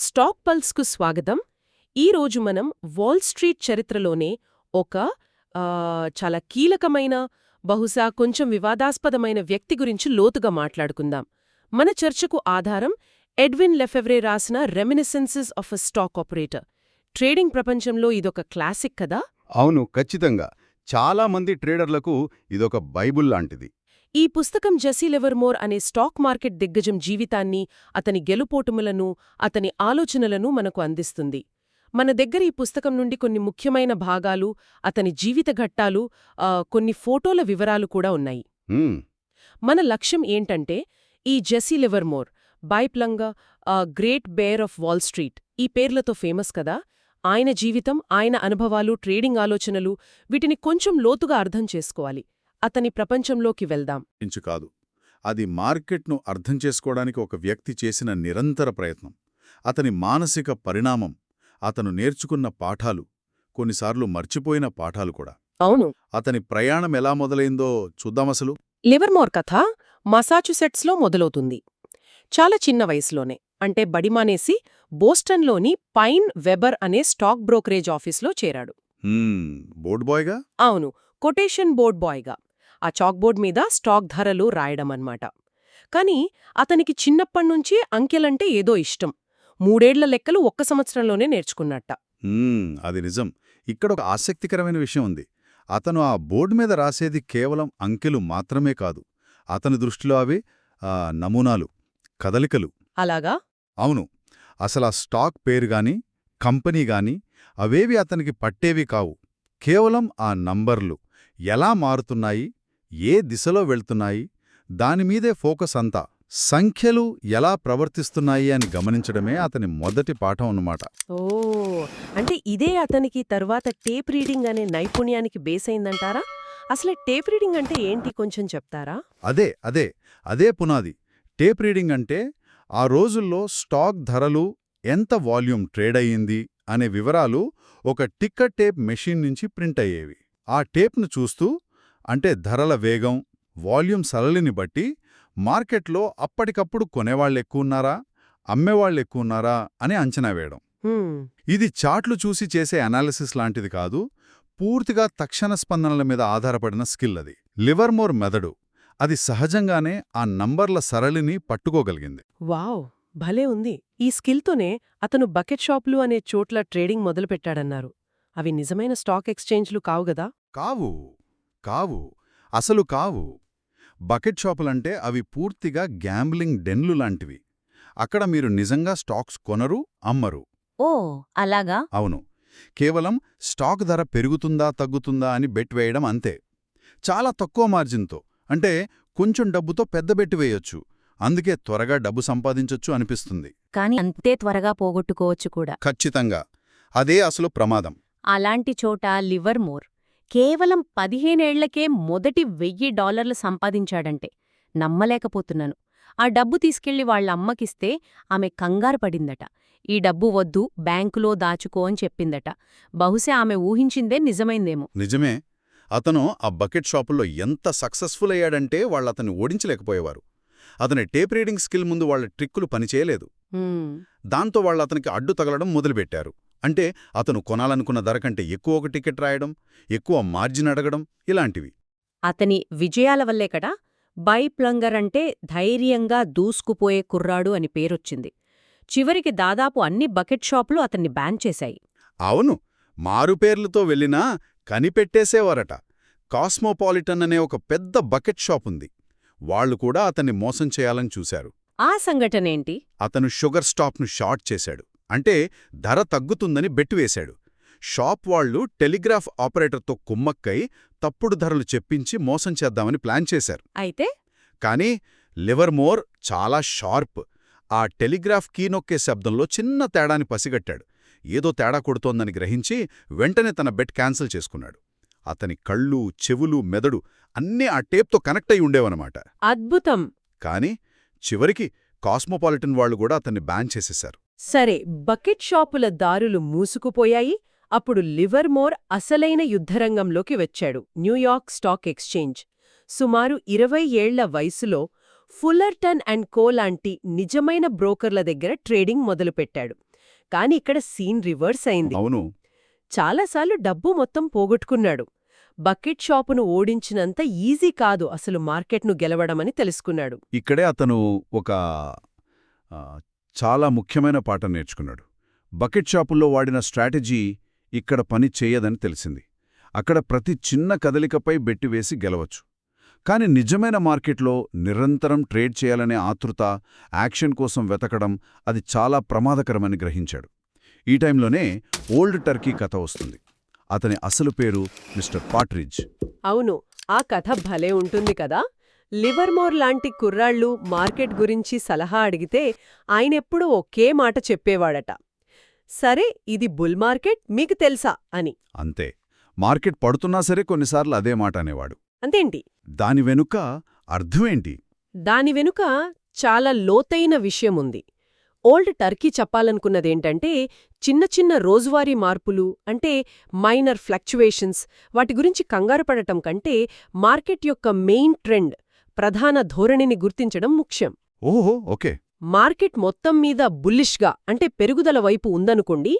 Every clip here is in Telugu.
స్టాక్ పల్స్కు స్వాగతం. ఈరోజు మనం వాల్ స్ట్రీట్ చరిత్రలోనే ఒక చాలా కీలకమైన బహుశా కొంచెం వివాదాస్పదమైన వ్యక్తి గురించి లోతుగా మాట్లాడుకుందాం. మన చర్చకు ఆధారం ఎడ్విన్ లెఫెవ్రే రాసిన reminiscences of a stock operator. Trading ప్రపంచంలో ఇదొక క్లాసిక్ కదా? అవును ఖచ్చితంగా. చాలా మంది ట్రేడర్లకు ఇదొక బైబుల్ లాంటిది. ఈ పుస్తకం జెసీ లెవర్మోర్ అనే స్టాక్ మార్కెట్ దిగ్గజం జీవితాన్ని అతని గెలుపోటుములను అతని ఆలోచనలను మనకు అందిస్తుంది. మన దగ్గర ఈ పుస్తకం నుండి కొన్ని ముఖ్యమైన భాగాలు అతని జీవిత ఘట్టాలు కొన్ని ఫోటోల వివరాలు కూడా ఉన్నాయి. మన లక్ష్యం ఏంటంటే ఈ Jesse Livermore బైప్లంగా great bear of Wall Street ఈ పేర్లతో ఫేమస్ కదా? ఆయన జీవితం ఆయన అనుభవాలు ట్రేడింగ్ ఆలోచనలు వీటిని కొంచెం లోతుగా అర్థం చేసుకోవాలి. అతని ప్రపంచంలోకి వెళ్దాం. ఇంచు కాదు. అది మార్కెట్ను అర్థం చేసుకోవడానికి ఒక వ్యక్తి చేసిన నిరంతర ప్రయత్నం. అతని మానసిక పరిణామం అతను నేర్చుకున్న పాఠాలు కొన్నిసార్లు మర్చిపోయిన పాఠాలు కూడా. అవును. అతని ప్రయాణం ఎలా మొదలైందో చూద్దామసలు లివర్మోర్ కథ మసాచుసెట్స్లో మొదలవుతుంది. చాలా చిన్న వయసులోనే అంటే బడిమానేసి బోస్టన్లోని పైన్ వెబర్ అనే స్టాక్ బ్రోకరేజ్ ఆఫీస్లో చేరాడు. బోర్డ్ బాయ్గా? అవును. కొటేషన్ బోర్డ్ బాయ్గా. ఆ చాక్బోర్డ్ మీద స్టాక్ ధరలు రాయడమన్నమాట కాని అతనికి చిన్నప్పణ్నుంచి అంకెలంటే ఏదో ఇష్టం. మూడేళ్ళ లెక్కలు ఒక్క సంవత్సరంలోనే నేర్చుకున్నట్ట. అది నిజం. ఇక్కడ ఒక ఆసక్తికరమైన విషయం ఉంది. అతను ఆ బోర్డు మీద రాసేది కేవలం అంకెలు మాత్రమే కాదు. అతని దృష్టిలో అవి ఆ, నమూనాలు కదలికలు. అలాగా? అవును. అసలా స్టాక్ పేరు గాని కంపెనీ గాని అవేవి అతనికి పట్టేవి కావు. కేవలం ఆ నంబర్లు ఎలా మారుతున్నాయి? ఏ దిశలో వెళ్తున్నాయి? దానిమీదే ఫోకస్ అంతా. సంఖ్యలు ఎలా ప్రవర్తిస్తున్నాయి అని గమనించడమే అతని మొదటి పాఠం అన్నమాట. ఓ అంటే ఇదే అతనికి తర్వాత టేప్ రీడింగ్ అనే నైపుణ్యానికి బేస్ అయిందంటారా? అసలు టేప్ రీడింగ్ అంటే ఏంటి కొంచెం చెప్తారా? అదే అదే అదే పునాది. టేప్ రీడింగ్ అంటే ఆ రోజుల్లో స్టాక్ ధరలు ఎంత వాల్యూమ్ ట్రేడ్ అయ్యింది అనే వివరాలు ఒక టిక్కర్ టేప్ మెషిన్ నుంచి ప్రింట్ అయ్యేవి. ఆ టేప్ను చూస్తూ అంటే ధరల వేగం వాల్యూమ్ సరళిని బట్టి మార్కెట్లో అప్పటికప్పుడు కొనేవాళ్ళెక్కువున్నారా అమ్మేవాళ్ళెక్కువున్నారా అని అంచనా వేయడం. ఇది చార్ట్లు చూసి చేసే అనాలిసిస్ లాంటిది కాదు పూర్తిగా తక్షణ స్పందనల మీద ఆధారపడిన స్కిల్ అది. లివర్మోర్ మెదడు అది సహజంగానే ఆ నంబర్ల సరళిని పట్టుకోగలిగింది. వావ్! భలే ఉంది. ఈ స్కిల్తోనే అతను బకెట్ షాపులు అనే చోట్ల ట్రేడింగ్ మొదలుపెట్టాడన్నారు. అవి నిజమైన స్టాక్ ఎక్స్చేంజ్లు కావు గదా? కావు. కావు అసలు కావు. బకెట్ షాపులంటే అవి పూర్తిగా గ్యాంబ్లింగ్ డెన్లు లాంటివి. అక్కడ మీరు నిజంగా స్టాక్స్ కొనరు అమ్మరు. ఓ అలాగా? అవును. కేవలం స్టాక్ ధర పెరుగుతుందా తగ్గుతుందా అని బెట్ వేయడం అంతే. చాలా తక్కువ మార్జిన్తో అంటే కొంచెం డబ్బుతో పెద్ద బెట్ వేయొచ్చు. అందుకే త్వరగా డబ్బు సంపాదించొచ్చు అనిపిస్తుంది. కాని అంతే త్వరగా పోగొట్టుకోవచ్చు కూడా. ఖచ్చితంగా. అదే అసలు ప్రమాదం. అలాంటి చోట లివర్మోర్ కేవలం పదిహేనేళ్ళకే మొదటి వెయ్యి డాలర్లు సంపాదించాడంటే నమ్మలేకపోతున్నాను. ఆ డబ్బు తీసుకెళ్ళి వాళ్ళ అమ్మకిస్తే ఆమె కంగారు పడిందట. ఈ డబ్బు వద్దు బ్యాంకులో దాచుకో అని చెప్పిందట. బహుశా ఆమె ఊహించిందే నిజమైందేమో. నిజమే. అతను ఆ బకెట్ షాపుల్లో ఎంత సక్సెస్ఫుల్ అయ్యాడంటే వాళ్ళతన్ని ఓడించలేకపోయేవారు. అతని టేప్ రీడింగ్ స్కిల్ ముందు వాళ్ళ ట్రిక్కులు పనిచేయలేదు. దాంతో వాళ్ళు అతనికి అడ్డు తగలడం మొదలుపెట్టారు. అంటే అతను కొనాలనుకున్న ధర కంటే ఎక్కువ ఒక టికెట్ రాయడం ఎక్కువ మార్జిన్ అడగడం ఇలాంటివి. అతని విజయాల వల్లే కదా బైప్లంగర్ అంటే ధైర్యంగా దూసుకుపోయే కుర్రాడు అని పేరొచ్చింది. చివరికి దాదాపు అన్ని బకెట్ షాపులు అతన్ని బ్యాన్ చేశాయి. అవును మారుపేర్లతో వెళ్ళినా కనిపెట్టేసేవారట. కాస్మోపాలిటన్ అనే ఒక పెద్ద బకెట్ షాప్ ఉంది వాళ్ళు కూడా అతన్ని మోసం చేయాలని చూశారు. ఆ సంఘటనేంటి? అతను షుగర్ స్టాప్ను షార్ట్ చేశాడు. అంటే ధర తగ్గుతుందని బెట్టు వేశాడు. షాప్ వాళ్ళు టెలిగ్రాఫ్ ఆపరేటర్తో కుమ్మక్కై తప్పుడు ధరలు చెప్పించి మోసం చేద్దామని ప్లాన్ చేశారు. అయితే? కానీ లివర్మోర్ చాలా షార్ప్. ఆ టెలిగ్రాఫ్ కీ నొక్కే శబ్దంలో చిన్న తేడాని పసిగట్టాడు. ఏదో తేడా కొడుతోందని గ్రహించి వెంటనే తన బెట్ క్యాన్సిల్ చేసుకున్నాడు. అతని కళ్ళు చెవులు మెదడు అన్నీ ఆ టేప్తో కనెక్ట్ అయి ఉండేవన్నమాట. అద్భుతం! కాని చివరికి కాస్మోపాలిటన్ వాళ్ళు కూడా అతన్ని బ్యాన్ చేసేశారు. సరే బకెట్ షాపుల దారులు మూసుకుపోయాయి. అప్పుడు లివర్మోర్ అసలైన యుద్ధరంగంలోకి వచ్చాడు. New York stock exchange. సుమారు ఇరవై ఏళ్ళ వయసులో ఫుల్లర్టన్ అండ్ కో లాంటి నిజమైన బ్రోకర్ల దగ్గర ట్రేడింగ్ మొదలుపెట్టాడు. కాని ఇక్కడ సీన్ రివర్స్ అయింది. అవును. చాలాసార్లు డబ్బు మొత్తం పోగొట్టుకున్నాడు. బకెట్ షాపును ఓడించినంత ఈజీ కాదు అసలు మార్కెట్ను గెలవడమని తెలుసుకున్నాడు. ఇక్కడే అతను ఒక చాలా ముఖ్యమైన పాఠం నేర్చుకున్నాడు. బకెట్ షాపుల్లో వాడిన స్ట్రాటజీ ఇక్కడ పని చేయదని తెలిసింది. అక్కడ ప్రతి చిన్న కదలికపై బెట్టివేసి గెలవచ్చు. కాని నిజమైన మార్కెట్లో నిరంతరం ట్రేడ్ చేయాలనే ఆతృత యాక్షన్ కోసం వెతకడం అది చాలా ప్రమాదకరమని గ్రహించాడు. ఈ టైంలోనే ఓల్డ్ టర్కీ కథ వస్తుంది. అతని అసలు పేరు మిస్టర్ పాట్రిడ్జ్. అవును ఆ కథ భలే ఉంటుంది కదా? లివర్మోర్ లాంటి కుర్రాళ్ళు మార్కెట్ గురించి సలహా అడిగితే ఆయనెప్పుడూ ఒకే మాట చెప్పేవాడట. సరే ఇది బుల్ మార్కెట్ మీకు తెలుసా? అని. అంతే. మార్కెట్ పడుతున్నా సరే కొన్నిసార్లు అదే మాట అనేవాడు. అంతేంటి? దాని వెనుక అర్థమేంటి దాని వెనుక చాలా లోతైన విషయముంది ఓల్డ్ టర్కీ చెప్పాలనుకున్నదేంటంటే చిన్న చిన్న రోజువారీ మార్పులు అంటే మైనర్ ఫ్లక్చువేషన్స్ వాటి గురించి కంగారు పడటం కంటే మార్కెట్ యొక్క మెయిన్ ట్రెండ్ ప్రధాన ధోరణిని గుర్తించడం ముఖ్యం. ఓహో ఓకే. మార్కెట్ మొత్తం మీద బుల్లిష్గా అంటే పెరుగుదల వైపు ఉందనుకోండి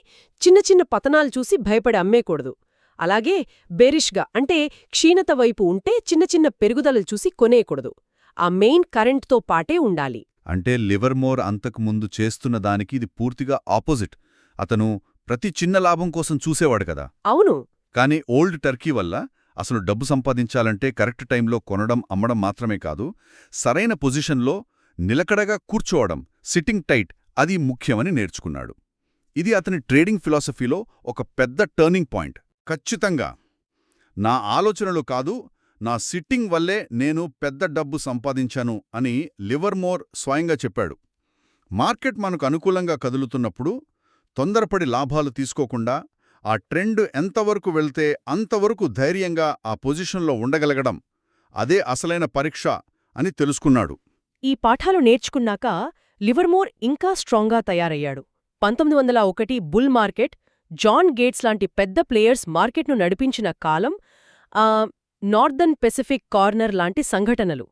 చిన్న చిన్న పతనాలు చూసి భయపడి అమ్మేకూడదు. అలాగే బేరిష్గా అంటే క్షీణత వైపు ఉంటే చిన్న చిన్న పెరుగుదలలు చూసి కొనేయకూడదు ఆ మెయిన్ కరెంట్తో పాటే ఉండాలి. అంటే లివర్మోర్ అంతకుముందు చేస్తున్న దానికి ఇది పూర్తిగా ఆపోజిట్. అతను ప్రతి చిన్న లాభం కోసం చూసేవాడు కదా. అవును. కానీ ఓల్డ్ టర్కీ వల్ల అసలు డబ్బు సంపాదించాలంటే కరెక్ట్ టైంలో కొనడం అమ్మడం మాత్రమే కాదు సరైన పొజిషన్లో నిలకడగా కూర్చోవడం సిట్టింగ్ టైట్ అది ముఖ్యమని నేర్చుకున్నాడు. ఇది అతని ట్రేడింగ్ ఫిలాసఫీలో ఒక పెద్ద టర్నింగ్ పాయింట్. ఖచ్చితంగా. నా ఆలోచనలు కాదు నా సిట్టింగ్ వల్లే నేను పెద్ద డబ్బు సంపాదించాను అని లివర్మోర్ స్వయంగా చెప్పాడు. మార్కెట్ మనకు అనుకూలంగా కదులుతున్నప్పుడు తొందరపడి లాభాలు తీసుకోకుండా ఆ ట్రెండ్ ఎంతవరకు వెళ్తే అంతవరకు ధైర్యంగా ఆ పొజిషన్లో ఉండగలగడం అదే అసలైన పరీక్ష అని తెలుసుకున్నాడు. ఈ పాఠాలు నేర్చుకున్నాక లివర్మోర్ ఇంకా స్ట్రాంగ్గా తయారయ్యాడు. పంతొమ్మిది వందల ఒకటి బుల్ మార్కెట్ జాన్ గేట్స్ లాంటి పెద్ద ప్లేయర్స్ మార్కెట్ను నడిపించిన కాలం నార్దర్న్ పెసిఫిక్ కార్నర్ లాంటి సంఘటనలు.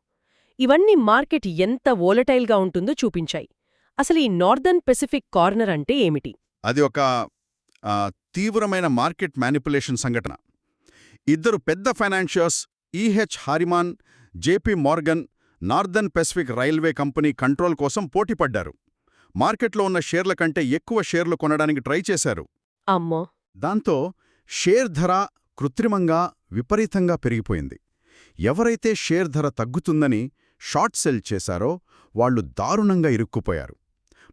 ఇవన్నీ మార్కెట్ ఎంత వోలటైల్గా ఉంటుందో చూపించాయి. అసలు ఈ నార్దర్న్ పెసిఫిక్ కార్నర్ అంటే ఏమిటి? అది ఒక తీవ్రమైన మార్కెట్ మ్యానిపులేషన్ సంఘటన. ఇద్దరు పెద్ద financiers E H Harriman J P Morgan Northern Pacific railway company control కోసం పోటీపడ్డారు మార్కెట్లో ఉన్న షేర్ల కంటే ఎక్కువ షేర్లు కొనడానికి ట్రై చేశారు. అమ్మో! దాంతో షేర్ ధర కృత్రిమంగా విపరీతంగా పెరిగిపోయింది. ఎవరైతే షేర్ ధర తగ్గుతుందని షార్ట్ సెల్ చేశారో వాళ్ళు దారుణంగా ఇరుక్కుపోయారు.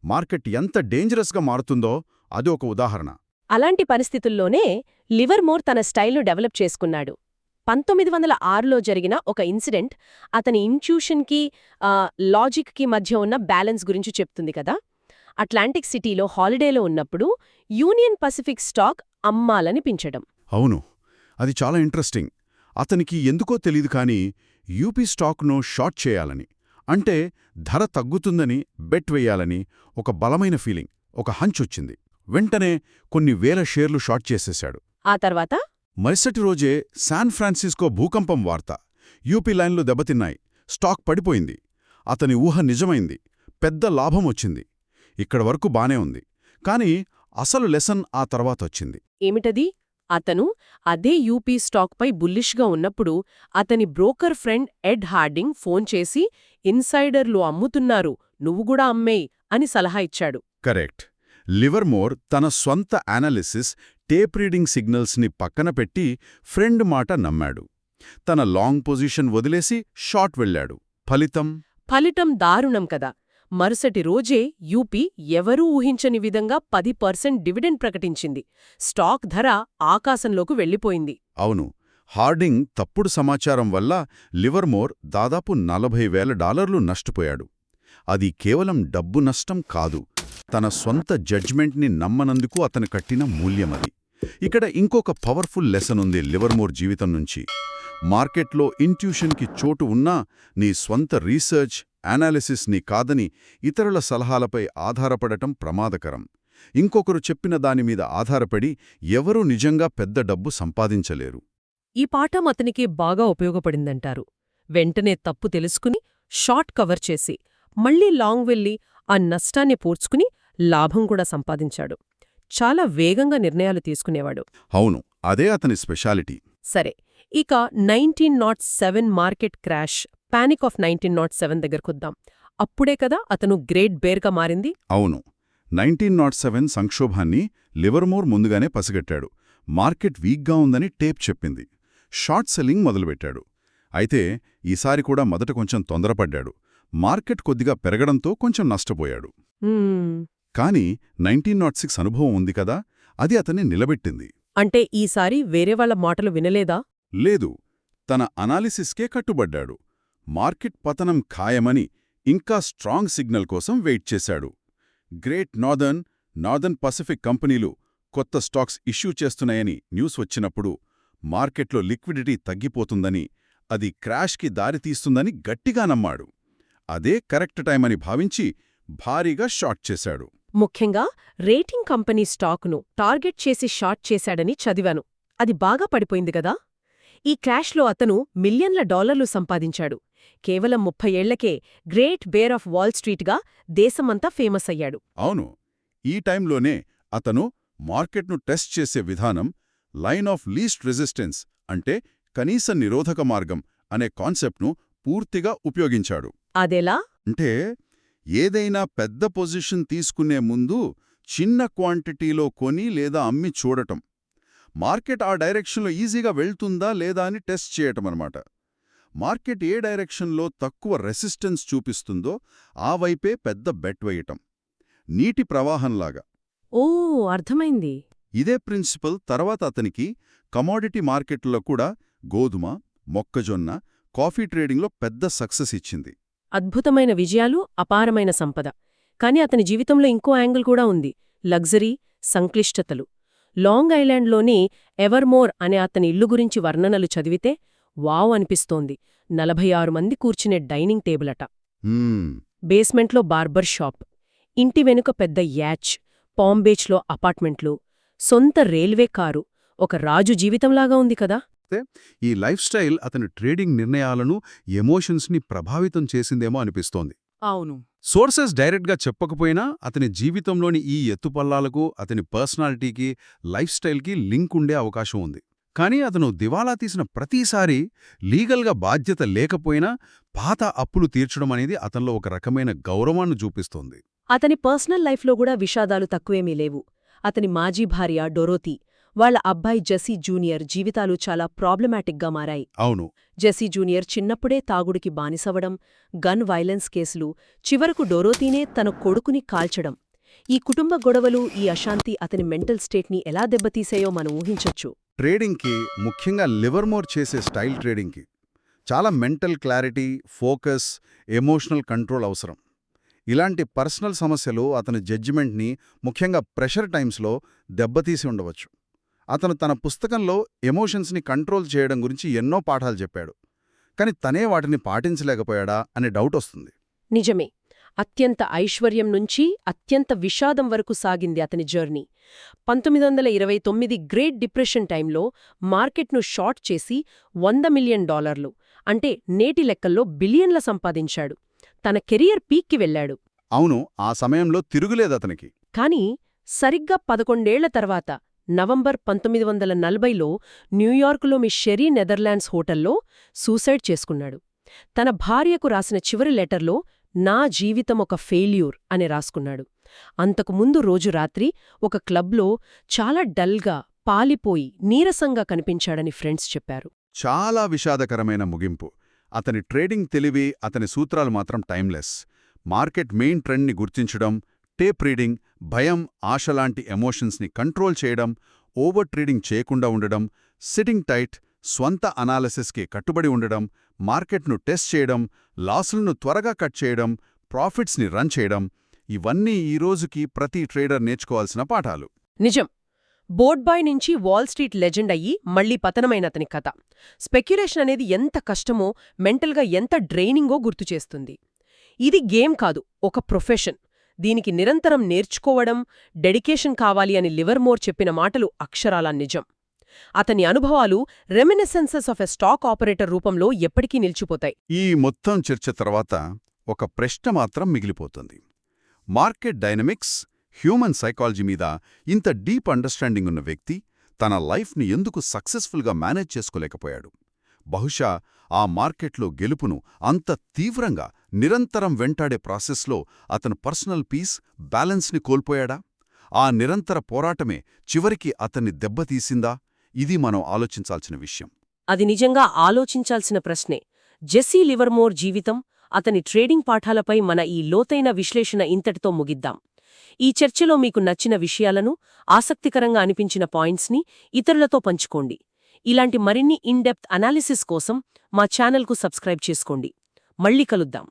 మార్కెట్ ఎంత డేంజరస్గా మారుతుందో అది ఒక ఉదాహరణ. అలాంటి పరిస్థితుల్లోనే లివర్మోర్ తన స్టైల్ను డెవలప్ చేసుకున్నాడు. పంతొమ్మిది వందల ఆరులో జరిగిన ఒక ఇన్సిడెంట్ అతని ఇన్ట్యూషన్కి లాజిక్కి మధ్య ఉన్న బ్యాలెన్స్ గురించి చెప్తుంది కదా. అట్లాంటిక్ సిటీలో హాలిడేలో ఉన్నప్పుడు యూనియన్ పసిఫిక్ స్టాక్ అమ్మాలనిపించడం అవును. అది చాలా ఇంట్రెస్టింగ్. అతనికి ఎందుకో తెలీదు కానీ యూపీ స్టాక్ను షార్ట్ చేయాలని అంటే ధర తగ్గుతుందని బెట్ వేయాలని ఒక బలమైన ఫీలింగ్ ఒక హంచ్ వచ్చింది. వెంటనే కొన్ని వేల షేర్లు షార్ట్ చేసేశాడు. ఆ తర్వాత? మరుసటి రోజే శాన్ ఫ్రాన్సిస్కో భూకంపం వార్త యూపీ లైన్లు దెబ్బతిన్నాయి. స్టాక్ పడిపోయింది. అతని ఊహ నిజమైంది. పెద్ద లాభం వచ్చింది. ఇక్కడ వరకు బానే ఉంది. కాని అసలు లెసన్ ఆ తర్వాతొచ్చింది ఏమిటది? అతను అదే యూపీ స్టాక్పై బుల్లిష్గా ఉన్నప్పుడు అతని broker friend Ed Harding phone చేసి ఇన్సైడర్లు అమ్ముతున్నారు. నువ్వు కూడా అమ్మేయ్ అని సలహా ఇచ్చాడు. కరెక్ట్. లివర్మోర్ తన స్వంత అనాలిసిస్ టేప్ రీడింగ్ సిగ్నల్స్ని పక్కన పెట్టి ఫ్రెండ్ మాట నమ్మాడు. తన లాంగ్ పొజిషన్ వదిలేసి షార్ట్ వెళ్ళాడు. ఫలితం? ఫలితం దారుణం కదా. మరుసటి రోజే యూపీ ఎవరూ ఊహించని విధంగా పది పర్సెంట్ డివిడెండ్ ప్రకటించింది. స్టాక్ ధర ఆకాశంలోకి వెళ్ళిపోయింది. అవును. హార్డింగ్ తప్పుడు సమాచారం వల్ల లివర్మోర్ దాదాపు నలభై వేల డాలర్లు నష్టపోయాడు. అది కేవలం డబ్బు నష్టం కాదు. తన సొంత జడ్జ్మెంట్ని నమ్మనందుకు అతను కట్టిన మూల్యమది ఇక్కడ ఇంకొక పవర్ఫుల్ లెసన్ ఉంది లివర్మోర్ జీవితం నుంచి. మార్కెట్లో ఇంట్యూషన్కి చోటు ఉన్నా నీ స్వంత రీసెర్చ్ అనాలిసిస్ నీ కాదని ఇతరుల సలహాలపై ఆధారపడటం ప్రమాదకరం. ఇంకొకరు చెప్పిన దానిమీద ఆధారపడి ఎవరూ నిజంగా పెద్ద డబ్బు సంపాదించలేరు. ఈ పాఠం అతనికి బాగా ఉపయోగపడిందంటారు. వెంటనే తప్పు తెలుసుకుని షార్ట్ కవర్ చేసి మళ్ళీ లాంగ్ వెళ్ళి ఆ నష్టాన్ని పూడ్చుకుని లాభం కూడా సంపాదించాడు. చాలా వేగంగా నిర్ణయాలు తీసుకునేవాడు. అవును అదే అతని స్పెషాలిటీ. సరే ఇక nineteen nought seven market crash panic of nineteen nought seven దగ్గరకొద్దాం అప్పుడే కదా అతను గ్రేట్ బేర్గా మారింది. అవును నైన్టీన్ నాట్ సెవెన్ సంక్షోభాన్ని లివర్మోర్ ముందుగానే పసిగట్టాడు. మార్కెట్ వీక్గా ఉందని టేప్ చెప్పింది. షార్ట్ సెల్లింగ్ మొదలుపెట్టాడు. అయితే ఈసారి కూడా మొదట కొంచెం తొందరపడ్డాడు. మార్కెట్ కొద్దిగా పెరగడంతో కొంచెం నష్టపోయాడు. కానీ నైన్టీన్ నాట్ సిక్స్ అనుభవం ఉంది కదా అది అతన్ని నిలబెట్టింది. అంటే ఈసారి వేరే వాళ్ళ మాటలు వినలేదా? లేదు తన అనాలిసిస్కే కట్టుబడ్డాడు. మార్కెట్ పతనం ఖాయమని ఇంకా స్ట్రాంగ్ సిగ్నల్ కోసం వెయిట్ చేశాడు. గ్రేట్ నార్దర్న్ నార్దర్న్ పసిఫిక్ కంపెనీలు కొత్త స్టాక్స్ ఇష్యూ చేస్తున్నాయని న్యూస్ వచ్చినప్పుడు మార్కెట్లో లిక్విడిటీ తగ్గిపోతుందని అది క్రాష్కి దారితీస్తుందని గట్టిగా నమ్మాడు. అదే కరెక్ట్ టైమని భావించి భారీగా షార్ట్ చేశాడు. ముఖ్యంగా రేటింగ్ కంపెనీ స్టాక్ను టార్గెట్ చేసి షార్ట్ చేశాడని చదివాను. అది బాగా పడిపోయింది గదా ఈ క్రాష్లో అతను మిలియన్ల డాలర్లు సంపాదించాడు. కేవలం ముప్పై ఏళ్ళకే గ్రేట్ బేర్ ఆఫ్ వాల్ స్ట్రీట్గా దేశమంతా ఫేమస్ అయ్యాడు. అవును ఈ టైంలోనే అతను మార్కెట్ను టెస్ట్ చేసే విధానం లైన్ ఆఫ్ లీస్ట్ రెసిస్టెన్స్ అంటే కనీస నిరోధక మార్గం అనే కాన్సెప్ట్ను పూర్తిగా ఉపయోగించాడు. అదెలా? అంటే ఏదైనా పెద్ద పొజిషన్ తీసుకునే ముందు చిన్న క్వాంటిటీలో కొని లేదా అమ్మి చూడటం. మార్కెట్ ఆ డైరెక్షన్లో ఈజీగా వెళ్తుందా లేదా అని టెస్ట్ చేయటం అన్నమాట. మార్కెట్ ఏ డైరెక్షన్లో తక్కువ రెసిస్టెన్స్ చూపిస్తుందో ఆ వైపే పెద్ద బెట్ వేయటం. నీటి ప్రవాహంలాగా. ఓ అర్థమైంది. ఇదే ప్రిన్సిపల్ తర్వాత అతనికి కమోడిటీ మార్కెట్లో కూడా గోధుమ మొక్కజొన్న కాఫీ ట్రేడింగ్లో పెద్ద సక్సెస్ ఇచ్చింది. అద్భుతమైన విజయాలు అపారమైన సంపద. కాని అతని జీవితంలో ఇంకో యాంగిల్ కూడా ఉంది లగ్జరీ సంక్లిష్టతలు. లాంగ్ ఐలాండ్లోని ఎవర్మోర్ అనే అతని ఇల్లు గురించి వర్ణనలు చదివితే వావ్ అనిపిస్తోంది. నలభై ఆరు మంది కూర్చునే డైనింగ్ టేబుల్ అట. హ్మ్, బేస్మెంట్లో బార్బర్ షాప్. ఇంటి వెనుక పెద్ద యాచ్ పాంబేచ్లో అపార్ట్మెంట్లు సొంత రైల్వే కారు ఒక రాజు జీవితంలాగా ఉంది కదా! ఈ లైఫ్ స్టైల్ అతని ట్రేడింగ్ నిర్ణయాలను ఎమోషన్స్ని ప్రభావితం చేసిందేమో అనిపిస్తోంది. అవును. సోర్సెస్ డైరెక్ట్గా చెప్పకపోయినా అతని జీవితంలోని ఈ ఎత్తుపల్లాలకు అతని పర్సనాలిటీకి లైఫ్ స్టైల్కి లింక్ ఉండే అవకాశం ఉంది. కానీ అతను దివాలా తీసిన ప్రతిసారి లీగల్గా బాధ్యత లేకపోయినా పాత అప్పులు తీర్చడం అనేది అతనిలో ఒక రకమైన గౌరవాన్ని చూపిస్తోంది. అతని పర్సనల్ లైఫ్లో కూడా విషాదాలు తక్కువేమీ లేవు. అతని మాజీ భార్య డొరోతి వాళ్ళ అబ్బాయి జెసీ జూనియర్ జీవితాలు చాలా ప్రాబ్లమాటిక్గా మారాయి. అవును. జెసీ జూనియర్ చిన్నప్పుడే తాగుడికి బానిసవడం గన్ వైలెన్స్ కేసులు చివరకు డొరోతీనే తన కొడుకుని కాల్చడం. ఈ కుటుంబ గొడవలు ఈ అశాంతి అతని మెంటల్ స్టేట్ని ఎలా దెబ్బతీసాయో మనం ఊహించొచ్చు. ట్రేడింగ్కి ముఖ్యంగా లివర్మోర్ చేసే స్టైల్ ట్రేడింగ్కి చాలా mental clarity focus emotional control అవసరం. ఇలాంటి పర్సనల్ సమస్యలు అతని జడ్జిమెంట్ని ముఖ్యంగా ప్రెషర్ టైమ్స్లో దెబ్బతీసి ఉండవచ్చు. అతను తన పుస్తకంలో ఎమోషన్స్ని కంట్రోల్ చేయడం గురించి ఎన్నో పాఠాలు చెప్పాడు. కానీ తనే వాటిని పాటించలేకపోయాడా అనే డౌట్ వస్తుంది. నిజమే. అత్యంత ఐశ్వర్యం నుంచి అత్యంత విషాదం వరకు సాగింది అతని జర్నీ. పంతొమ్మిది వందల ఇరవై తొమ్మిది గ్రేట్ డిప్రెషన్ టైంలో మార్కెట్ను షార్ట్ చేసి వంద మిలియన్ డాలర్లు అంటే నేటి లెక్కల్లో బిలియన్ల సంపాదించాడు. తన కెరియర్ పీక్కి వెళ్ళాడు అవును ఆ సమయంలో తిరుగులేదు అతనికి. కాని సరిగ్గా పదకొండేళ్ళ తర్వాత నవంబర్ పంతొమ్మిది వందల నలభైలో న్యూయార్కులోమి షెరీ నెదర్లాండ్స్ హోటల్లో సూసైడ్ చేసుకున్నాడు. తన భార్యకు రాసిన చివరి లెటర్లో నా జీవితం ఒక ఫెయిల్యూర్ అని రాసుకున్నాడు. అంతకుముందు రోజు రాత్రి ఒక క్లబ్లో చాలా డల్గా పాలిపోయి నీరసంగా కనిపించాడని ఫ్రెండ్స్ చెప్పారు. చాలా విషాదకరమైన ముగింపు. అతని ట్రేడింగ్ తెలివి అతని సూత్రాలు మాత్రం టైమ్లెస్. మార్కెట్ మెయిన్ ట్రెండ్ని గుర్తించడం టేప్ రీడింగ్ భయం ఆశ లాంటి ఎమోషన్స్ని కంట్రోల్ చేయడం ఓవర్ ట్రేడింగ్ చేయకుండా ఉండడం సిట్టింగ్ టైట్ స్వంత అనాలిసిస్కి కట్టుబడి ఉండడం మార్కెట్ను టెస్ట్ చేయడం లాసులను త్వరగా కట్ చేయడం ప్రాఫిట్స్ని రన్ చేయడం ఇవన్నీ ఈ రోజుకి ప్రతి ట్రేడర్ నేర్చుకోవాల్సిన పాఠాలు. నిజం. బోర్డ్బాయ్ నుంచి వాల్ స్ట్రీట్ లెజెండ్ అయ్యి మళ్ళీ పతనమైన అతని కథ. స్పెక్యులేషన్ అనేది ఎంత కష్టమో మెంటల్గా ఎంత డ్రైనింగో గుర్తుచేస్తుంది ఇది గేమ్ కాదు ఒక ప్రొఫెషన్. దీనికి నిరంతరం నేర్చుకోవడం డెడికేషన్ కావాలి అని లివర్మోర్ చెప్పిన మాటలు అక్షరాలా నిజం. అతని అనుభవాలు reminiscences of a stock operator రూపంలో ఎప్పటికీ నిలిచిపోతాయి. ఈ మొత్తం చర్చ తర్వాత ఒక ప్రశ్న మాత్రం మిగిలిపోతుంది. మార్కెట్ డైనమిక్స్ హ్యూమన్ సైకాలజీ మీద ఇంత డీప్ అండర్స్టాండింగ్ ఉన్న వ్యక్తి తన లైఫ్ని ఎందుకు సక్సెస్ఫుల్గా మేనేజ్ చేసుకోలేకపోయాడు? బహుశా ఆ మార్కెట్లో గెలుపును అంత తీవ్రంగా నిరంతరం వెంటాడే ప్రాసెస్లో అతను పర్సనల్ పీస్ బ్యాలెన్స్ని కోల్పోయాడా? ఆ నిరంతర పోరాటమే చివరికి అతన్ని దెబ్బతీసిందా? ఇది మనం ఆలోచించాల్సిన విషయం. అది నిజంగా ఆలోచించాల్సిన ప్రశ్నే. జెస్సీ లివర్మోర్ జీవితం అతని ట్రేడింగ్ పాఠాలపై మన ఈ లోతైన విశ్లేషణ ఇంతటితో ముగిద్దాం. ఈ చర్చలో మీకు నచ్చిన విషయాలను ఆసక్తికరంగా అనిపించిన పాయింట్స్ని ఇతరులతో పంచుకోండి. ఇలాంటి మరిన్ని ఇన్ డెప్త్ అనాలిసిస్ కోసం మా ఛానల్కు సబ్స్క్రైబ్ చేసుకోండి. మళ్ళీ కలుద్దాం.